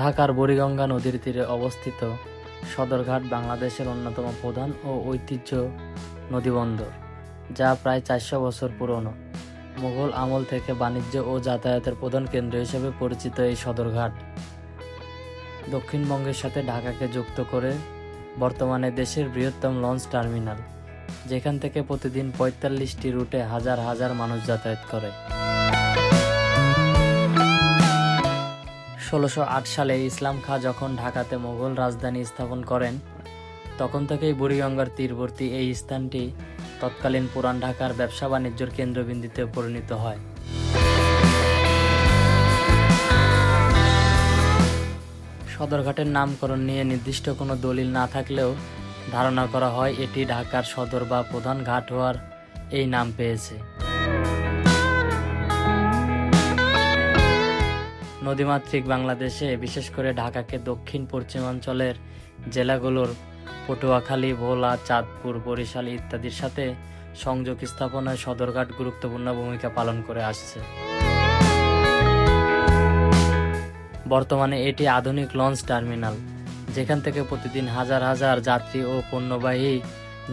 ঢাকার বুড়িগঙ্গা নদীর তীরে অবস্থিত সদরঘাট বাংলাদেশের অন্যতম প্রধান ও ঐতিহ্য নদীবন্দর, যা প্রায় চারশো বছর পুরনো। মুঘল আমল থেকে বাণিজ্য ও যাতায়াতের প্রধান কেন্দ্র হিসেবে পরিচিত এই সদরঘাট। দক্ষিণবঙ্গের সাথে ঢাকাকে যুক্ত করে বর্তমানে দেশের বৃহত্তম লঞ্চ টার্মিনাল, যেখান থেকে প্রতিদিন পঁয়তাল্লিশটি রুটে হাজার হাজার মানুষ যাতায়াত করে। ষোলোশো সালে ইসলাম খাঁ যখন ঢাকাতে মোগল রাজধানী স্থাপন করেন, তখন থেকেই বুড়িগঙ্গার তীরবর্তী এই স্থানটি তৎকালীন পুরান ঢাকার ব্যবসা বাণিজ্যের কেন্দ্রবিন্দুতে পরিণত হয়। সদরঘাটের নামকরণ নিয়ে নির্দিষ্ট কোনো দলিল না থাকলেও ধারণা করা হয়, এটি ঢাকার সদর বা প্রধান ঘাট হওয়ার এই নাম পেয়েছে। নদীমাতৃক বাংলাদেশে, বিশেষ করে ঢাকাকে দক্ষিণ পশ্চিমাঞ্চলের জেলাগুলোর পটুয়াখালী, ভোলা, চাঁদপুর, বরিশাল ইত্যাদির সাথে সংযোগ স্থাপনায় সদরঘাট গুরুত্বপূর্ণ ভূমিকা পালন করে আসছে। বর্তমানে এটি আধুনিক লঞ্চ টার্মিনাল, যেখান থেকে প্রতিদিন হাজার হাজার যাত্রী ও পণ্যবাহী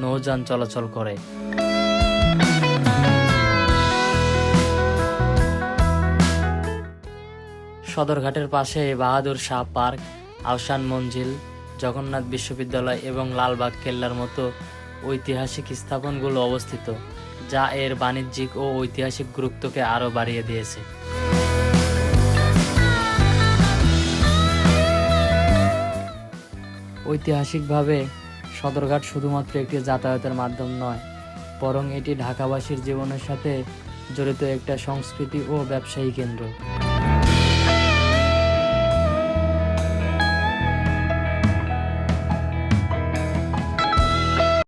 নৌযান চলাচল করে। সদরঘাটের পাশে বাহাদুর শাহ পার্ক আহসান মঞ্জিল, জগন্নাথ বিশ্ববিদ্যালয় এবং লালবাগ কেল্লার মতো ঐতিহাসিক স্থাপনগুলো অবস্থিত, যা এর বাণিজ্যিক ও ঐতিহাসিক গুরুত্বকে আরও বাড়িয়ে দিয়েছে। ঐতিহাসিকভাবে সদরঘাট শুধুমাত্র একটি যাতায়াতের মাধ্যম নয়, বরং এটি ঢাকাবাসীর জীবনের সাথে জড়িত একটা সংস্কৃতি ও ব্যবসায়ী কেন্দ্র।